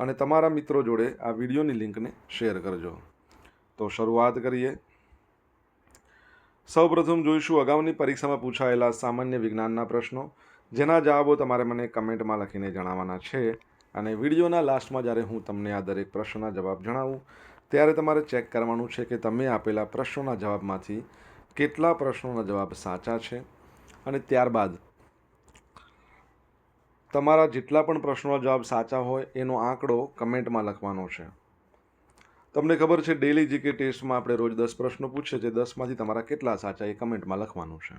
અને તમારા મિત્રો જોડે આ વિડીયોની લિંકને શેર કરજો. તો શરૂઆત કરીએ. સૌપ્રથમ જોઈશું અગાઉની પરીક્ષામાં પૂછાયેલા સામાન્ય વિજ્ઞાનના પ્રશ્નો, જેના જવાબો તમારે મને કમેન્ટમાં લખીને જણાવવાના છે. અને વિડીયોના લાસ્ટમાં જ્યારે હું તમને આ દરેક પ્રશ્નના જવાબ જણાવું, ત્યારે તમારે ચેક કરવાનું છે કે તમે આપેલા પ્રશ્નોના જવાબમાંથી કેટલા પ્રશ્નોના જવાબ સાચા છે. અને ત્યારબાદ તમારા જેટલા પણ પ્રશ્નોના જવાબ સાચા હોય એનો આંકડો કમેન્ટમાં લખવાનો છે. તમને ખબર છે ડેલી જીકે ટેસ્ટમાં આપણે રોજ દસ પ્રશ્નો પૂછીએ છીએ, દસમાંથી તમારા કેટલા સાચા એ કમેન્ટમાં લખવાનું છે.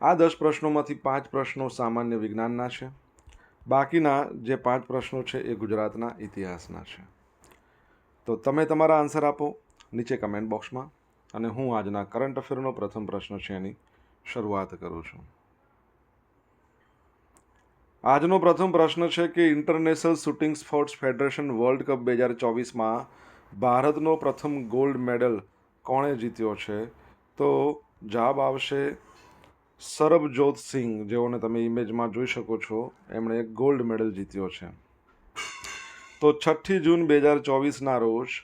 આ દસ પ્રશ્નોમાંથી પાંચ પ્રશ્નો સામાન્ય વિજ્ઞાનના છે. બાકીના જે પાંચ પ્રશ્નો છે એ ગુજરાતના ઇતિહાસના છે. તો તમે તમારા આન્સર આપો નીચે કમેન્ટ બોક્સમાં અને હું આજના કરંટ અફેરનો પ્રથમ પ્રશ્ન છે એની શરૂઆત કરું છું. આજનો પ્રથમ પ્રશ્ન છે કે international shooting sports federation world cup બે હજાર ચોવીસમાં ભારતનો પ્રથમ ગોલ્ડ મેડલ કોણે જીત્યો છે? તો જવાબ આવશે સરબજોત સિંહ, જેઓને તમે ઇમેજમાં જોઈ શકો છો, એમણે ગોલ્ડ મેડલ જીત્યો છે. તો છઠ્ઠી જૂન બે હજાર ચોવીસના રોજ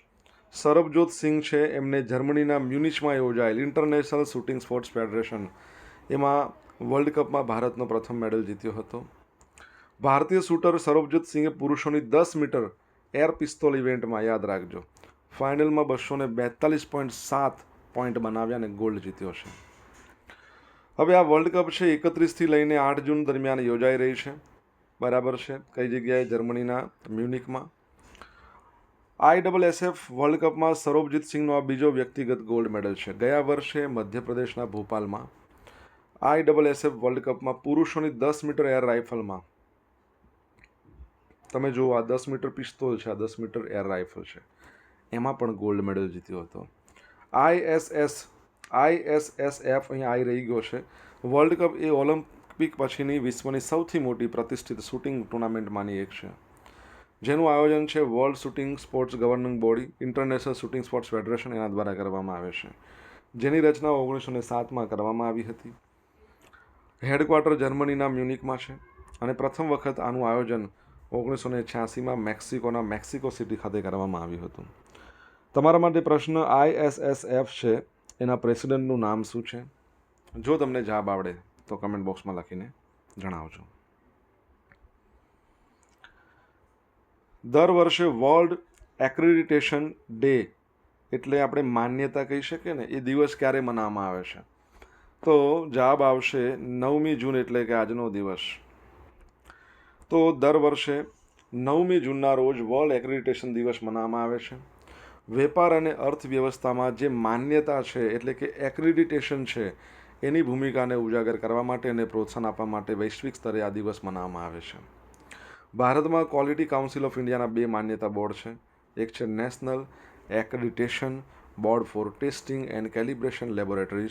સરબજોત સિંહ છે, એમને જર્મનીના મ્યુનિચમાં યોજાયેલ ઇન્ટરનેશનલ શૂટિંગ સ્પોર્ટ્સ ફેડરેશન એમાં વર્લ્ડ કપમાં ભારતનો પ્રથમ મેડલ જીત્યો હતો. ભારતીય શૂટર સરબજોત સિંહે પુરુષોની દસ મીટર એર પિસ્તોલ ઇવેન્ટમાં યાદ રાખજો. ફાઇનલમાં બસો ને બેતાલીસ પોઈન્ટ સાત પોઈન્ટ બનાવ્યા અને ગોલ્ડ જીત્યો છે. હવે આ વર્લ્ડ કપ છે એકત્રીસથી લઈને આઠ જૂન દરમિયાન યોજાઈ રહી છે. બરાબર છે? કઈ જગ્યાએ? જર્મનીના મ્યુનિકમાં. આઈ ડબલ એસએફ વર્લ્ડ કપમાં સરોબજીત સિંહનો આ બીજો વ્યક્તિગત ગોલ્ડ મેડલ છે. ગયા વર્ષે મધ્યપ્રદેશના ભોપાલમાં આઈ ડબલ એસએફ વર્લ્ડ કપમાં પુરુષોની દસ મીટર એર રાઇફલમાં તમે જુઓ, આ દસ મીટર પિસ્તોલ છે, આ દસ મીટર એર રાઇફલ છે. એમાં પણ ગોલ્ડ મેડલ જીત્યો હતો. આઈએસએસ આઈએસએસએફ અહીંયા આવી રહી ગયો છે. વર્લ્ડ કપ એ ઓલિમ્પિક પછીની વિશ્વની સૌથી મોટી પ્રતિષ્ઠિત શૂટિંગ ટુર્નામેન્ટમાંની એક છે. જેનું આયોજન છે world shooting sports governing body international shooting sports federation એના દ્વારા કરવામાં આવે છે. જેની રચના ઓગણીસો ને સાતમાં કરવામાં આવી હતી. હેડક્વાર્ટર જર્મનીના મ્યુનિકમાં છે. અને પ્રથમ વખત આનું આયોજન ઓગણીસો ને છ્યાસીમાં મેક્સિકોના મેક્સિકો સિટી ખાતે કરવામાં આવ્યું હતું. તમારા માટે પ્રશ્ન આઈએસએસએફ છે. એના પ્રેસિડેન્ટનું નામ શું છે? જો તમને જવાબ આવડે તો કમેન્ટ બોક્સમાં લખીને જણાવજો. દર વર્ષે વર્લ્ડ એક્રેડિટેશન ડે એટલે આપણે માન્યતા કહી શકીએ ને, એ દિવસ ક્યારે મનાવવામાં આવે છે? તો જવાબ આવશે નવમી જૂન એટલે કે આજનો દિવસ. તો દર વર્ષે નવમી જૂનના રોજ વર્લ્ડ એક્રેડિટેશન દિવસ મનાવવામાં આવે છે. વેપાર અને અર્થવ્યવસ્થામાં જે માન્યતા છે, એટલે કે એક્રેડિટેશન છે, એની ભૂમિકાને ઉજાગર કરવા માટે અને પ્રોત્સાહન આપવા માટે વૈશ્વિક સ્તરે આ દિવસ મનાવવામાં આવે છે. ભારતમાં ક્વોલિટી કાઉન્સિલ ઓફ ઇન્ડિયાના બે માન્યતા બોર્ડ છે. એક છે national accreditation board for testing and calibration laboratories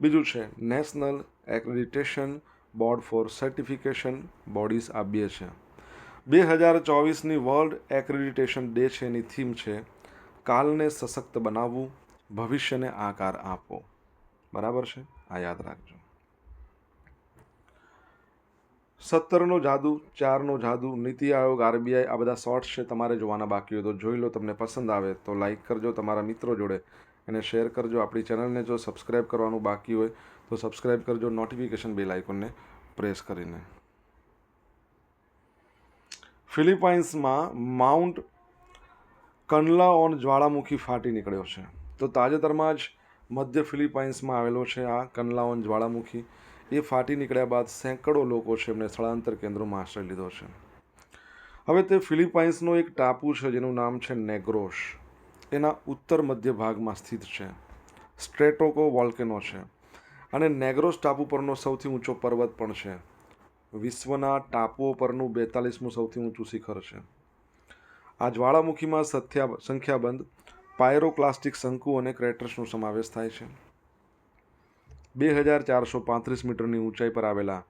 બીજું છે national accreditation board for certification bodies આપીએ છે બે હજાર ચોવીસની વર્લ્ડ એક્રેડિટેશન ડે છે, એની થીમ છે, કાલને સશક્ત બનાવવું, ભવિષ્યને આકાર આપવો. બરાબર છે? આ યાદ રાખજો. સત્તરનો જાદુ, ચારનો જાદુ, નીતિ આયોગ, આરબીઆઈ, આ બધા શોર્ટ્સ છે, તમારે જોવાના બાકી હોય તો જોઈ લો, તમને પસંદ આવે તો લાઇક કરજો, તમારા મિત્રો જોડે. એને શેર કરજો, આપણી ચેનલને જો સબસ્ક્રાઈબ કરવાનું બાકી હોય તો સબસ્ક્રાઈબ કરજો નોટિફિકેશન બેલ આઇકોનને પ્રેસ કરીને. ફિલિપાઇન્સમાં માઉન્ટ કનલાઓન જ્વાળામુખી ફાટી નીકળ્યો છે. તો તાજેતરમાં જ મધ્ય ફિલિપાઇન્સમાં આવેલો છે આ કનલાઓન ઓન જ્વાળામુખી. એ ફાટી નીકળ્યા બાદ સેંકડો લોકો છે એમને સ્થળાંતર કેન્દ્રોમાં આશ્રય લીધો છે. હવે તે ફિલિપાઇન્સનો એક ટાપુ છે જેનું નામ છે નેગ્રોશ. એના ઉત્તર મધ્ય ભાગમાં સ્થિત છે. સ્ટ્રેટોકો વોલ્કેનો છે. અને નેગ્રોસ ટાપુ પરનો સૌથી ઊંચો પર્વત પણ છે. વિશ્વના ટાપુઓ પરનું બેતાલીસમું સૌથી ઊંચું શિખર છે. આ જ્વાળામુખીમાં સથ્યા, સંખ્યાબંધ પાયરોક્લાસ્ટિક શંકુ અને ક્રેટર્સનો સમાવેશ થાય છે. બે હજાર ચારસો પાંત્રીસ મીટરની ઊંચાઈ પર આવેલા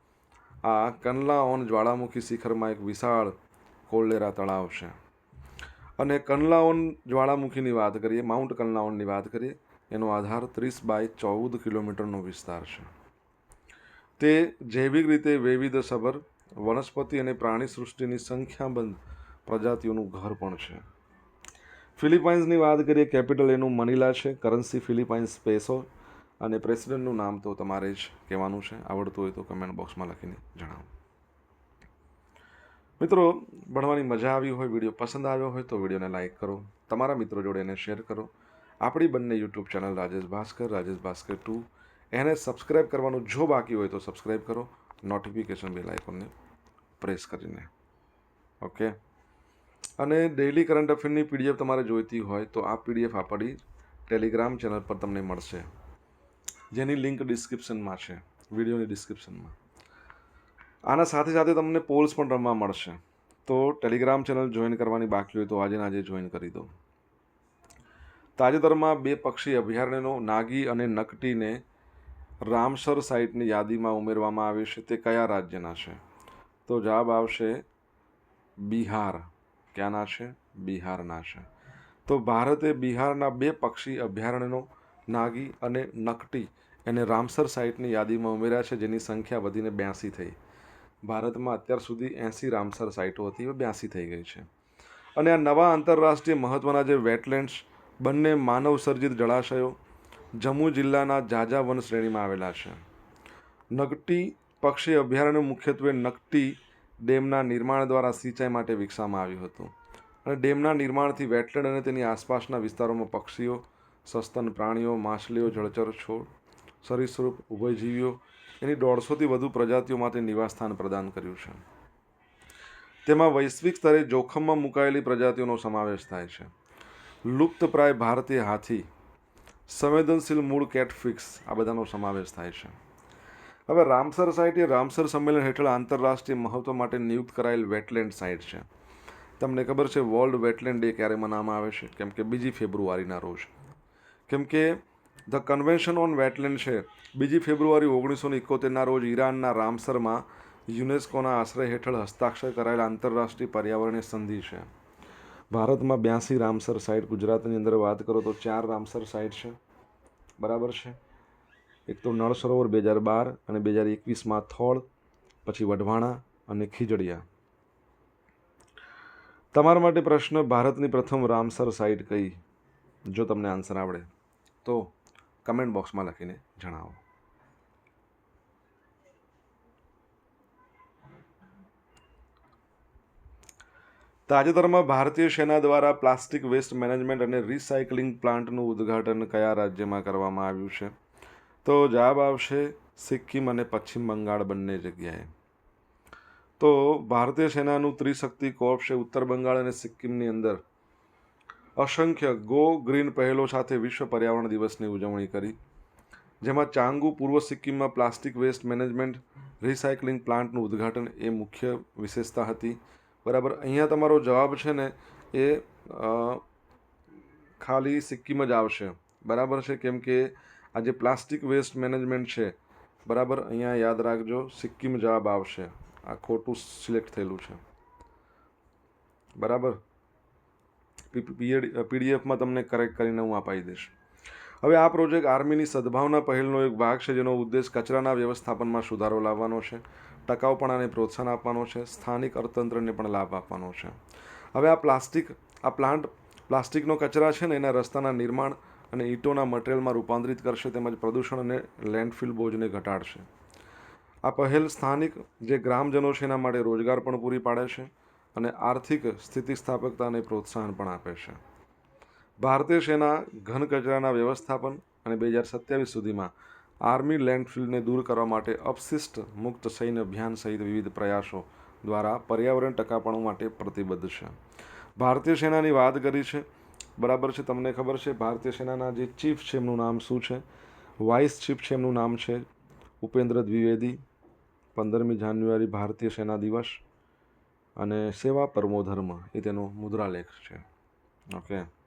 આ કનલાઓન ઓન જ્વાળામુખી શિખરમાં એક વિશાળ કોલ્ડેરા તળાવ છે. અને કનલાઓન જ્વાળામુખીની વાત કરીએ, માઉન્ટ કનલાઓનની વાત કરીએ એનો આધાર ત્રીસ બાય ચૌદ કિલોમીટરનો વિસ્તાર છે. તે જૈવિક રીતે વૈવિધ્યસભર, વનસ્પતિ અને પ્રાણી સૃષ્ટિની સંખ્યાબંધ પ્રજાતિઓનું ઘર પણ છે. ફિલિપાઇન્સની વાત કરીએ, કેપિટલ એનું મનીલા છે, કરન્સી ફિલિપાઇન્સ પેસો અને પ્રેસિડેન્ટનું નામ તો તમારે જ કહેવાનું છે. આવડતું હોય તો કમેન્ટ બોક્સમાં લખીને જણાવો. મિત્રો, ભણવાની મજા આવી હોય, વીડિયો પસંદ આવ્યો હોય તો વિડીયોને લાઇક કરો. તમારા મિત્રો જોડે એને શેર કરો. આપણી બંને YouTube channel Rajesh Bhaskar Rajesh Bhaskar two. એને સબસ્ક્રાઇબ કરવાનું જો બાકી હોય તો સબસ્ક્રાઇબ કરો. નોટિફિકેશન બેલ આઇકોનને પ્રેસ કરીને. ઓકે અને ડેઇલી કરંટ અફેરની પીડીએફ તમારે જોઈતી હોય તો આ પીડીએફ આપણી ટેલિગ્રામ ચેનલ પર તમને મળશે. જેની લિંક ડિસ્ક્રિપ્શનમાં છે. વિડીયોની ડિસ્ક્રિપ્શનમાં. આના સાથે સાથે તમને પોલ્સ પણ રમવા મળશે. તો ટેલિગ્રામ ચેનલ જોઈન કરવાની બાકી હોય તો આજે આજે જોઈન કરી દો. તાજેતરમાં બે પક્ષી અભયારણ્યનો નાગી અને નકટીને રામસર સાઇટની યાદીમાં ઉમેરવામાં આવી છે. તે કયા રાજ્યના છે? તો જવાબ આવશે બિહાર. ક્યાંના છે? બિહારના છે. તો ભારતે બિહારના બે પક્ષી અભયારણ્યનો નાગી અને નકટી એને રામસર સાઇટની યાદીમાં ઉમેર્યા છે, જેની સંખ્યા વધીને બ્યાસી થઈ. ભારતમાં અત્યાર સુધી એંસી રામસર સાઇટો હતી એ બ્યાસી થઈ ગઈ છે. અને આ નવા આંતરરાષ્ટ્રીય મહત્ત્વના જે વેટલેન્ડ્સ બંને માનવ સર્જિત જળાશયો જમ્મુ જિલ્લાના જાજા વન શ્રેણીમાં આવેલા છે. નકટી પક્ષી અભયારણ્ય મુખ્યત્વે નકટી ડેમના નિર્માણ દ્વારા સિંચાઈ માટે વિકસાવવામાં આવ્યું હતું અને ડેમના નિર્માણથી વેટલેન્ડ અને તેની આસપાસના વિસ્તારોમાં પક્ષીઓ, સસ્તન પ્રાણીઓ, માછલીઓ, જળચર છોડ, સરીસૃપ, ઉભયજીવીઓ એની દોઢસોથી વધુ પ્રજાતિઓ માટે નિવાસસ્થાન પ્રદાન કર્યું છે. તેમાં વૈશ્વિક સ્તરે જોખમમાં મુકાયેલી પ્રજાતિઓનો સમાવેશ થાય છે. લુપ્તપ્રાય ભારતીય હાથી, સંવેદનશીલ મૂળ કેટફિક્સ, આ બધાનો સમાવેશ થાય છે. હવે રામસર સાઇટ એ રામસર સંમેલન હેઠળ આંતરરાષ્ટ્રીય મહત્વ માટે નિયુક્ત કરાયેલ વેટલેન્ડ સાઇટ છે. તમને ખબર છે, વર્લ્ડ વેટલેન્ડ ડે ક્યારે મનાવવામાં આવે છે? કેમ કે બીજી ફેબ્રુઆરીના રોજ. કેમ કે ધ કન્વેન્શન ઓન વેટલેન્ડ છે. બીજી ફેબ્રુઆરી ઓગણીસો ને એકોતેરના રોજ ઈરાનના રામસરમાં યુનેસ્કોના આશ્રય હેઠળ હસ્તાક્ષર કરાયેલ આંતરરાષ્ટ્રીય પર્યાવરણીય સંધિ છે. ભારતમાં બ્યાસી રામસર સાઇટ ગુજરાતની અંદર વાત કરો તો ચાર રામસર સાઇટ છે. બરાબર છે? એક તો નળ સરોવર બે હજાર બાર અને બે હજાર એકવીસમાં થોળ, પછી વઢવાણા અને ખીજડીયા. તમારા માટે પ્રશ્ન ભારતની પ્રથમ રામસર સાઇટ કઈ? જો તમને આન્સર આવડે તો કમેન્ટ બોક્સમાં લખીને જણાવો. તાજેતરમાં ભારતીય સેના દ્વારા પ્લાસ્ટિક વેસ્ટ મેનેજમેન્ટ અને રિસાયકલિંગ પ્લાન્ટનું ઉદ્ઘાટન કયા રાજ્યમાં કરવામાં આવ્યું છે? તો જવાબ આવશે સિક્કિમ અને પશ્ચિમ બંગાળ બંને જગ્યાએ. તો ભારતીય સેનાનું ત્રિશક્તિ કોર્પ્સ છે ઉત્તર બંગાળ અને સિક્કિમની અંદર. અસંખ્ય ગો ગ્રીન પહેલો સાથે વિશ્વ પર્યાવરણ દિવસની ઉજવણી કરી, જેમાં ચાંગુ પૂર્વ સિક્કિમમાં પ્લાસ્ટિક વેસ્ટ મેનેજમેન્ટ રિસાયકલિંગ પ્લાન્ટનું ઉદ્ઘાટન એ મુખ્ય વિશેષતા હતી. બરાબર? અહીંયા તમારો જવાબ છે ને એ ખાલી સિક્કિમ જ આવશે. બરાબર છે? કેમ કે આ જે પ્લાસ્ટિક વેસ્ટ મેનેજમેન્ટ છે, બરાબર? અહીંયા યાદ રાખજો, સિક્કિમ જવાબ આવશે. આ ખોટું સિલેક્ટ થયેલું છે. બરાબર? પીડીએફમાં તમને કરેક્ટ કરીને હું અપાઈ દઈશ. હવે આ પ્રોજેક્ટ આર્મીની સદભાવના પહેલનો એક ભાગ છે, જેનો ઉદ્દેશ કચરાના વ્યવસ્થાપનમાં સુધારો લાવવાનો છે. ટકાઉપણાને પ્રોત્સાહન આપવાનો છે, સ્થાનિક અર્થતંત્રને પણ લાભ આપવાનો છે. હવે આ પ્લાસ્ટિક, આ પ્લાન્ટ પ્લાસ્ટિકનો કચરા છે ને, એના રસ્તાના નિર્માણ અને ઈંટોના મટેરિયલમાં રૂપાંતરિત કરશે તેમજ પ્રદૂષણ અને લેન્ડફિલ બોજને ઘટાડશે. આ પહેલ સ્થાનિક જે ગ્રામજનો છે એના માટે રોજગાર પણ પૂરી પાડે છે અને આર્થિક સ્થિતિસ્થાપકતાને પ્રોત્સાહન પણ આપે છે. ભારતીય સેના ઘન કચરાના વ્યવસ્થાપન અને બે હજાર સત્યાવીસ સુધીમાં આર્મી લેન્ડફિલ્ડને દૂર કરવા માટે અપશિષ્ટ મુક્ત સૈન્ય અભિયાન સહિત વિવિધ પ્રયાસો દ્વારા પર્યાવરણ ટકાપણું માટે પ્રતિબદ્ધ છે. ભારતીય સેનાની વાત કરી છે. બરાબર છે, તમને ખબર છે, ભારતીય સેનાના જે ચીફ છે, એમનું નામ શું છે? વાઇસ ચીફ છે, એમનું નામ છે ઉપેન્દ્ર દ્વિવેદી. પંદરમી જાન્યુઆરી ભારતીય સેના દિવસ અને સેવા પરમો ધર્મ એ તેનો મુદ્રાલેખ છે. ઓકે.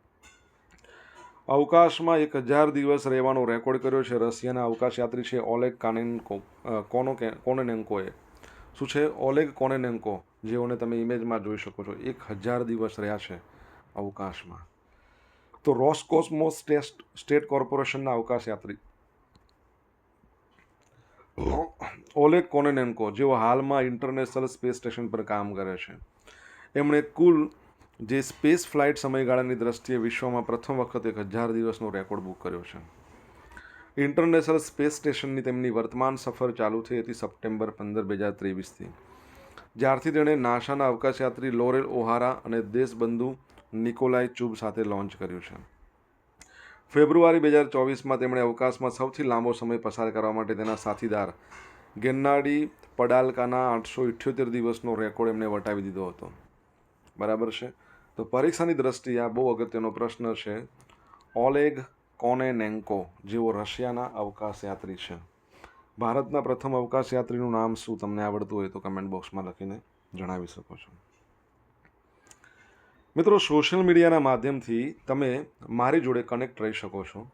અવકાશમાં એક હજાર દિવસ રહેવાનો રેકોર્ડ કર્યો છે રશિયાના અવકાશયાત્રી છે ઓલેગ કાનેન્કો કોનો કોનેનેન્કોએ. શું છે? ઓલેગ કોનેનેન્કો, જેઓને તમે ઇમેજમાં જોઈ શકો છો. એક હજાર દિવસ રહ્યા છે અવકાશમાં. તો રોસકોસ્મોસ ટેસ્ટ, સ્ટેટ કોર્પોરેશનના અવકાશયાત્રી. ઓલેગ કોનેનેન્કો, જેઓ હાલમાં ઇન્ટરનેશનલ સ્પેસ સ્ટેશન પર કામ કરે છે. એમણે કુલ જે સ્પેસ ફ્લાઇટ સમયગાળાની દ્રષ્ટિએ વિશ્વમાં પ્રથમ વખત એક હજાર દિવસનો રેકોર્ડ બુક કર્યો છે. ઇન્ટરનેશનલ સ્પેસ સ્ટેશનની તેમની વર્તમાન સફર ચાલુ થઈ હતી સપ્ટેમ્બર પંદર, બે હજાર ત્રેવીસથી. જ્યારથી તેણે નાસાના અવકાશયાત્રી લોરેલ ઓહારા અને દેશબંધુ નિકોલાય ચુબ સાથે લોન્ચ કર્યું છે. ફેબ્રુઆરી બે હજાર ચોવીસમાં તેમણે અવકાશમાં સૌથી લાંબો સમય પસાર કરવા માટે તેના સાથીદાર ગેન્નાડી પડાલકાના આઠસો ઇઠ્યોતેર દિવસનો રેકોર્ડ એમણે વટાવી દીધો હતો. બરાબર છે? તો પરીક્ષાની દ્રષ્ટિએ આ બહુ અગત્યનો પ્રશ્ન છે. ઓલેગ કોનેનેન્કો, જેઓ રશિયાના અવકાશ યાત્રી છે. ભારતના પ્રથમ અવકાશ યાત્રીનું નામ શું? તમને આવડતું હોય તો કમેન્ટ બોક્સમાં લખીને જણાવી શકો છો. મિત્રો સોશિયલ મીડિયાના માધ્યમથી તમે મારી જોડે કનેક્ટ રહી શકો છો.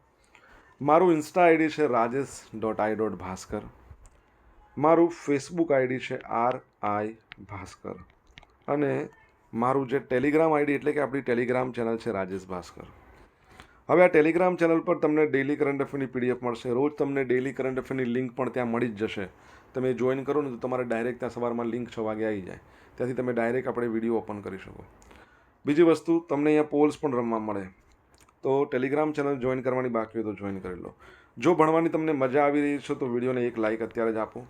મારું ઇન્સ્ટા આઈડી છે Rajesh dot I dot Bhaskar મારું ફેસબુક આઈડી છે આર આઈ ભાસ્કર. અને મારું જે ટેલિગ્રામ આઈડી એટલે કે આપણી ટેલિગ્રામ ચેનલ છે રાજેશ ભાસ્કર. હવે આ ટેલિગ્રામ ચેનલ પર તમને ડેલી કરંટ અફેરની પીડીએફ મળશે. રોજ તમને ડેલી કરંટ અફેરની લિંક પણ ત્યાં મળી જ જશે. તમે જોઈન કરો ને તો તમારે ડાયરેક્ટ ત્યાં સવારમાં લિંક છ વાગે આવી જાય. ત્યાંથી તમે ડાયરેક્ટ આપણે વીડિયો ઓપન કરી શકો. બીજી વસ્તુ, તમને અહીંયા પોલ્સ પણ રમવા મળે. તો ટેલિગ્રામ ચેનલ જોઈન કરવાની બાકી હોય તો જોઈન કરી લો. જો ભણવાની તમને મજા આવી રહી છે તો વિડીયોને એક લાઇક અત્યારે જ આપો.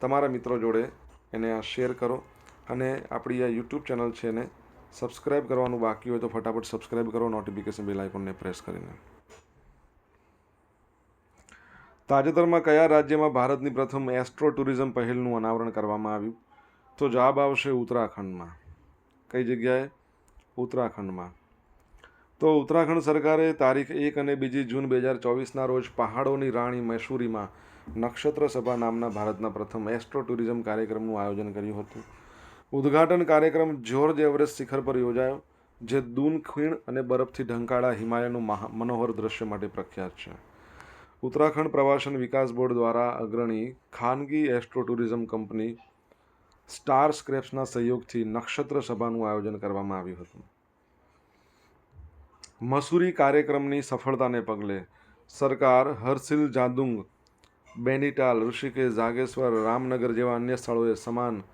તમારા મિત્રો જોડે એને આ શેર કરો. અને આપણી આ યુટ્યુબ ચેનલ છે એને સબસ્ક્રાઇબ કરવાનું બાકી હોય તો ફટાફટ સબસ્ક્રાઇબ કરો નોટિફિકેશન બેલ આઇકોનને પ્રેસ કરીને. તાજેતરમાં કયા રાજ્યમાં ભારતની પ્રથમ એસ્ટ્રો ટુરિઝમ પહેલનું અનાવરણ કરવામાં આવ્યું? તો જવાબ આવશે ઉત્તરાખંડમાં. કઈ જગ્યાએ? ઉત્તરાખંડમાં. તો ઉત્તરાખંડ સરકારે તારીખ એક અને બીજી જૂન બે હજાર ચોવીસના રોજ પહાડોની રાણી મૈસૂરીમાં નક્ષત્ર સભા નામના ભારતના પ્રથમ એસ્ટ્રો ટુરિઝમ કાર્યક્રમનું આયોજન કર્યું હતું. ઉદ્ઘાટન કાર્યક્રમ જ્યોર્જ એવરેસ્ટ શિખર પર યોજાયો, જે દૂન ખીણ અને બરફથી ઢંકાળા હિમાલયનું મનોહર દ્રશ્ય માટે પ્રખ્યાત છે. ઉત્તરાખંડ પ્રવાસન વિકાસ બોર્ડ દ્વારા અગ્રણી ખાનગી એસ્ટ્રો ટુરિઝમ કંપની સ્ટાર સ્ક્રેપ્સના સહયોગથી નક્ષત્ર સભાનું આયોજન કરવામાં આવ્યું હતું. મસૂરી કાર્યક્રમની સફળતાને પગલે સરકાર હરસિલ જાદુંગ, બેનીટાલ, ઋષિકેશ, જાગેશ્વર, રામનગર જેવા અન્ય સ્થળોએ સમાન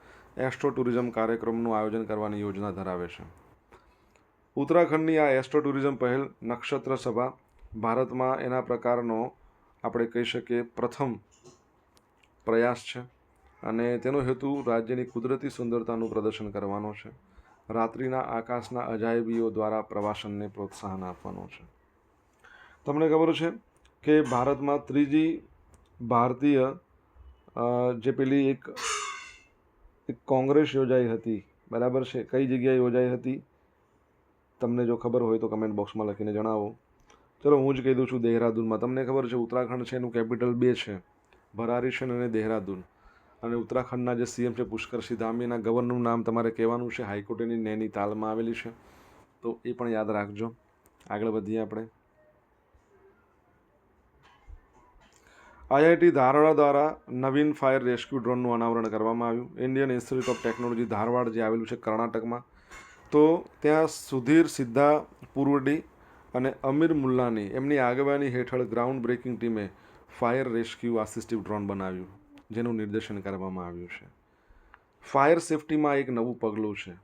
એસ્ટ્રો ટુરિઝમ કાર્યક્રમનું આયોજન કરવાની યોજના ધરાવે છે. ઉત્તરાખંડની આ એસ્ટ્રો ટુરિઝમ પહેલ નક્ષત્ર સભા, ભારતમાં એના પ્રકારનો આપણે કહી શકીએ પ્રથમ પ્રયાસ છે અને તેનો હેતુ રાજ્યની કુદરતી સુંદરતાનું પ્રદર્શન કરવાનો છે. રાત્રિના આકાશના અજાયબીઓ દ્વારા પ્રવાસનને પ્રોત્સાહન આપવાનો છે. તમને ખબર છે કે ભારતમાં ત્રીજી ભારતીય જે પેલી એક એક કોંગ્રેસ યોજાઈ હતી, બરાબર છે? કઈ જગ્યાએ યોજાઈ હતી? તમને જો ખબર હોય તો કમેન્ટ બોક્સમાં લખીને જણાવો. ચલો, હું જ કહી દઉં છું દેહરાદૂનમાં. તમને ખબર છે ઉત્તરાખંડ છે એનું કેપિટલ બે છે ભરારીશન અને દેહરાદૂન. અને ઉત્તરાખંડના જે સીએમ છે પુષ્કરસિંહ ધામીના ગવર્નરનું નામ તમારે કહેવાનું છે હાઈકોર્ટની નૈનીતાલમાં આવેલી છે. તો એ પણ યાદ રાખજો. આગળ વધીએ આપણે. આઈઆઈટી ધારવાડ દ્વારા નવીન ફાયર રેસ્ક્યુ ડ્રોનનું અનાવરણ કરવામાં આવ્યું. Indian Institute of Technology Dharwad જે આવેલું છે કર્ણાટકમાં. તો ત્યાં સુધીર સિદ્ધા પુરવડી અને અમીર મુલ્લાની એમની આગેવાની હેઠળ ગ્રાઉન્ડ બ્રેકિંગ ટીમે ફાયર રેસ્ક્યુ આસિસ્ટિવ ડ્રોન બનાવ્યું, જેનું નિર્દેશન કરવામાં આવ્યું છે. ફાયર સેફટીમાં એક નવું પગલું છે.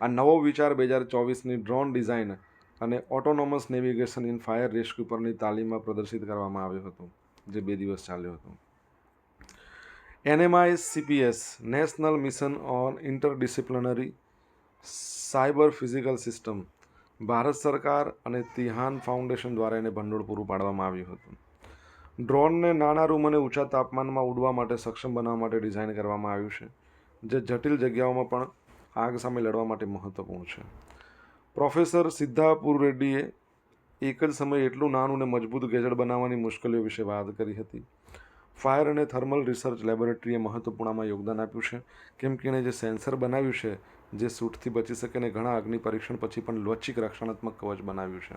આ નવો વિચાર બે હજાર ચોવીસની ડ્રોન ડિઝાઇન અને autonomous navigation in fire rescue પરની તાલીમમાં પ્રદર્શિત કરવામાં આવ્યું હતું. જે બે દિવસ ચાલ્યો હતો. NMI CPS, national mission on interdisciplinary cyber physical system, Bharat સરકાર અને તિહાન ફાઉન્ડેશન દ્વારા એને ભંડોળ પૂરું પાડવામાં આવ્યું હતું. ડ્રોનને નાના રૂમ અને ઊંચા તાપમાનમાં ઉડવા માટે સક્ષમ બનાવવા માટે ડિઝાઇન કરવામાં આવ્યું છે, જે જટિલ જગ્યાઓમાં પણ આગ સામે લડવા માટે મહત્વપૂર્ણ છે. પ્રોફેસર સિદ્ધાપુર રેડ્ડીએ એક જ સમયે એટલું નાનું અને મજબૂત ગેજેટ બનાવવાની મુશ્કેલીઓ વિશે વાત કરી હતી. ફાયર અને થર્મલ રિસર્ચ લેબોરેટરીએ મહત્વપૂર્ણમાં યોગદાન આપ્યું છે. કેમ કે એણે જે સેન્સર બનાવ્યું છે, જે સૂટથી બચી શકે અને ઘણા અગ્નિ પરીક્ષણ પછી પણ લવચિક રક્ષણાત્મક કવચ બનાવ્યું છે.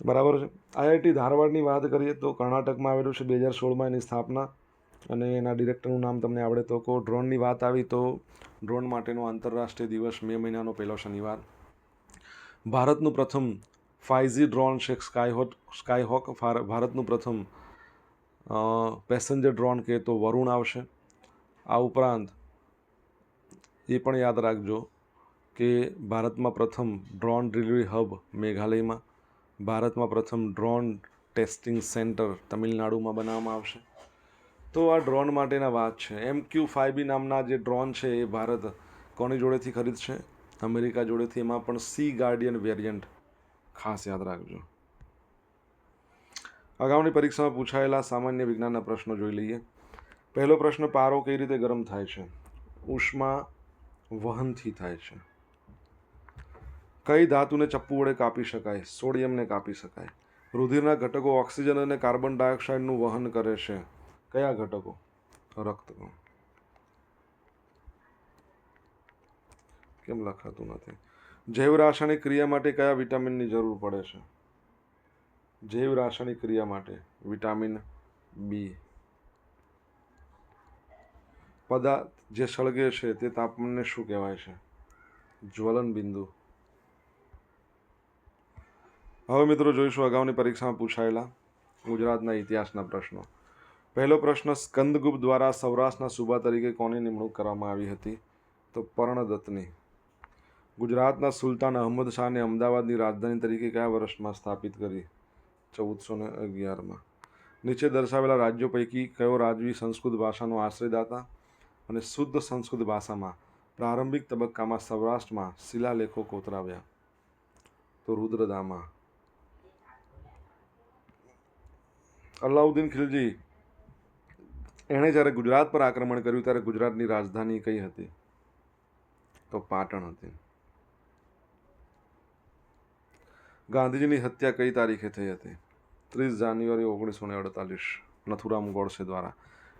બરાબર છે. આઈઆઈટી ધારવાડની વાત કરીએ તો કર્ણાટકમાં આવેલું છે બે હજાર સોળમાં એની સ્થાપના અને એના ડિરેક્ટરનું નામ તમને આવડે તો કહો. ડ્રોનની વાત આવી તો ડ્રોન માટેનો આંતરરાષ્ટ્રીય દિવસ મે મહિનાનો પહેલો શનિવાર. ભારતનું પ્રથમ ફાઇઝી ડ્રોન છે સ્કાયહોક સ્કાયહોક ભારતનું પ્રથમ પેસેન્જર ડ્રોન કહે તો વરુણ આવશે. આ ઉપરાંત એ પણ યાદ રાખજો કે ભારતમાં પ્રથમ ડ્રોન ડિલિવરી હબ મેઘાલયમાં, ભારતમાં પ્રથમ ડ્રોન ટેસ્ટિંગ સેન્ટર તમિલનાડુમાં બનાવવામાં આવશે. તો આ ડ્રોન માટેના વાત છે. એમ ક્યુ ફાઇવ બી નામના જે ડ્રોન છે એ ભારત કોની જોડેથી ખરીદશે? અમેરિકા જોડેથી, એમાં પણ સી ગાર્ડિયન વેરિયન્ટ ખાસ યાદ રાખજો. અગાઉની પરીક્ષામાં પૂછાયેલા સામાન્ય વિજ્ઞાનના પ્રશ્નો જોઈ લઈએ. પહેલો પ્રશ્ન, પારો કઈ રીતે ગરમ થાય છે? ઉષ્મા વહનથી થાય છે. કઈ ધાતુને ચપ્પુ વડે કાપી શકાય? સોડિયમને કાપી શકાય. રુધિરના ઘટકો ઓક્સિજન અને કાર્બન ડાયોક્સાઇડનું વહન કરે છે. કયા ઘટકો? રક્ત કેમ લખાતું નથી? જૈવ રાસાયણિક ક્રિયા માટે કયા વિટામિનની જરૂર પડે છે? જૈવ રાસાયણિક ક્રિયા માટે વિટામિન બી પદાર્થ જે સળગે છે તે તાપમાનને શું કહેવાય છે? જ્વલન બિંદુ. હવે મિત્રો જોઈશું અગાઉની પરીક્ષામાં પૂછાયેલા ગુજરાતના ઇતિહાસના પ્રશ્નો. પહેલો પ્રશ્ન, સ્કંદગુપ્ત દ્વારા સૌરાષ્ટ્રના સુબા તરીકે કોની નિમણૂક કરવામાં આવી હતી? તો પર્ણદત્તની. ગુજરાતના સુલતાન અહમદ શાહને અમદાવાદની રાજધાની તરીકે કયા વર્ષમાં સ્થાપિત કરી? ચૌદસો ને અગિયારમાં. નીચે દર્શાવેલા રાજ્યો પૈકી કયો રાજવી સંસ્કૃત ભાષાનો આશ્રયદાતા અને શુદ્ધ સંસ્કૃત ભાષામાં પ્રારંભિક તબક્કામાં સૌરાષ્ટ્રમાં શિલાલેખો કોતરાવ્યા? તો રુદ્રદામા. અલાઉદ્દીન ખિલજી, એણે જ્યારે ગુજરાત પર આક્રમણ કર્યું ત્યારે ગુજરાતની રાજધાની કઈ હતી? તો પાટણ હતી. ગાંધીજીની હત્યા કઈ તારીખે થઈ હતી? ત્રીસ જાન્યુઆરી ઓગણીસો ને અડતાલીસ, નથુરામ ગોડસે દ્વારા.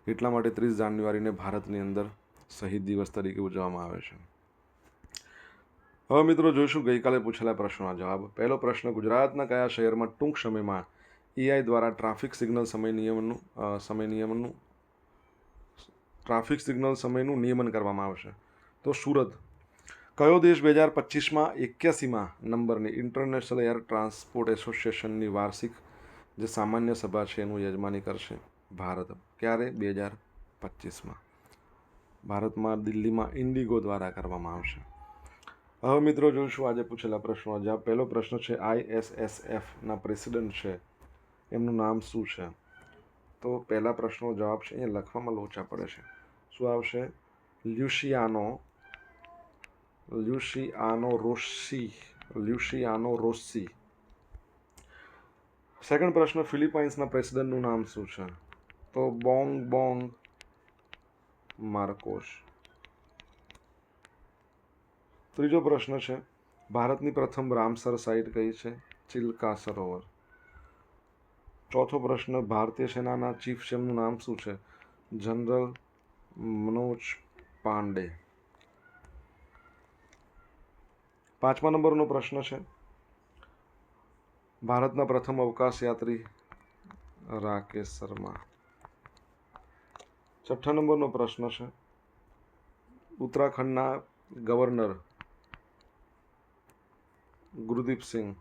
એટલા માટે ત્રીસ જાન્યુઆરીને ભારતની અંદર શહીદ દિવસ તરીકે ઉજવવામાં આવે છે. હવે મિત્રો જોઈશું ગઈકાલે પૂછેલા પ્રશ્નોના જવાબ. પહેલો પ્રશ્ન, ગુજરાતના કયા શહેરમાં ટૂંક સમયમાં એઆઈ દ્વારા ટ્રાફિક સિગ્નલ સમય નિયમનનું સમય નિયમનનું ટ્રાફિક સિગ્નલ સમયનું નિયમન કરવામાં આવશે? તો સુરત કયો દેશ બે હજાર પચીસમાં એક્યાસીમાં નંબરની ઇન્ટરનેશનલ એર ટ્રાન્સપોર્ટ એસોસિએશનની વાર્ષિક જે સામાન્ય સભા છે એનું યજમાની કરશે ભારત. ક્યારે? બે હજાર પચીસમાં. ભારતમાં દિલ્હીમાં ઇન્ડિગો દ્વારા કરવામાં આવશે. હવે મિત્રો જોઈશું આજે પૂછેલા પ્રશ્નો. જ્યાં પહેલો પ્રશ્ન છે આઈએસએસએફના પ્રેસિડેન્ટ છે. એમનું નામ શું છે? તો પહેલા પ્રશ્નનો જવાબ છે, અહીંયા લખવામાં લોચા પડે છે. શું આવશે? લ્યુશિયાનો લ્યુશિયાનો રોસી લ્યુશિયાનો રોસી સેકન્ડ પ્રશ્ન ફિલિપાઇન્સના પ્રેસિડેન્ટનું નામ શું છે? તો બોંગ બોંગ માર્કોસ ત્રીજો પ્રશ્ન છે, ભારતની પ્રથમ રામસર સાઇટ કઈ છે? ચિલ્કા સરોવર. ચોથો પ્રશ્ન, ભારતીય સેનાના ચીફ છે નામ શું છે? જનરલ મનોજ પાંડે. પાંચમા નંબરનો પ્રશ્ન છે. ભારતના પ્રથમ અવકાશ યાત્રી રાકેશ શર્મા. છઠ્ઠા નંબરનો પ્રશ્ન છે. ઉત્તરાખંડના ગવર્નર ગુરુદીપસિંહ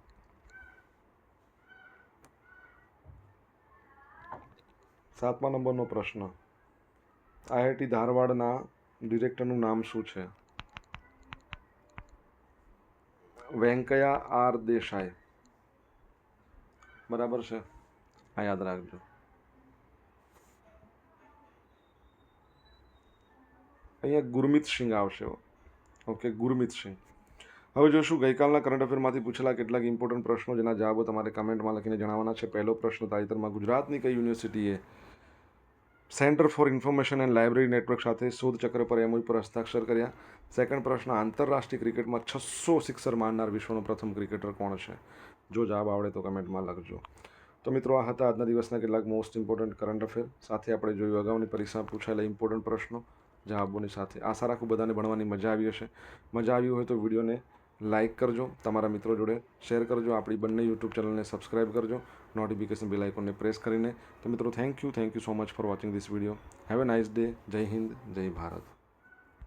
સાતમા નંબરનો પ્રશ્ન. આઈઆઈટી ધારવાડના ડિરેક્ટરનું નામ શું છે? વેંકૈયા આર દેસાઈ. બરાબર છે? આ યાદ રાખજો. અહીંયા ગુરમીત સિંહ આવશે ઓકે, ગુરમીત સિંહ. હવે જોશું, ગઈકાલના કરંટ અફેરમાંથી પૂછેલા કેટલાક ઇમ્પોર્ટન્ટ પ્રશ્નો, જેના જવાબો તમારે કમેન્ટમાં લખીને જણાવવાના છે. પહેલો પ્રશ્ન તાજેતરમાં ગુજરાતની કઈ યુનિવર્સિટીએ centre for information and library network સાથે શોધ ચક્ર પર એમઓયુ પર હસ્તાક્ષર કર્યા. સેકન્ડ પ્રશ્ન, આંતરરાષ્ટ્રીય ક્રિકેટમાં છસો સિક્સર મારનાર વિશ્વનો પ્રથમ ક્રિકેટર કોણ છે? જો જવાબ આવડે તો કમેન્ટમાં લખજો. તો મિત્રો, આ હતા આજના દિવસના કેટલાક મોસ્ટ ઇમ્પોર્ટન્ટ કરંટ અફેર સાથે આપણે જોયું અગાઉની પરીક્ષામાં પૂછાયેલા ઇમ્પોર્ટન્ટ પ્રશ્નો, જવાબોની સાથે. આશા રાખું બધાને ભણવાની મજા આવી હશે. મજા આવી હોય તો વિડીયોને લાઇક કરજો. તમારા મિત્રો જોડે શેર કરજો. આપણી બંને યુટ્યુબ ચેનલને સબસ્ક્રાઈબ કરજો. નોટિફિકેશન બેલ આઇકોનને પ્રેસ કરીને. તો મિત્રો thank you thank you so much for watching this video have a nice day Jai Hind Jai Bharat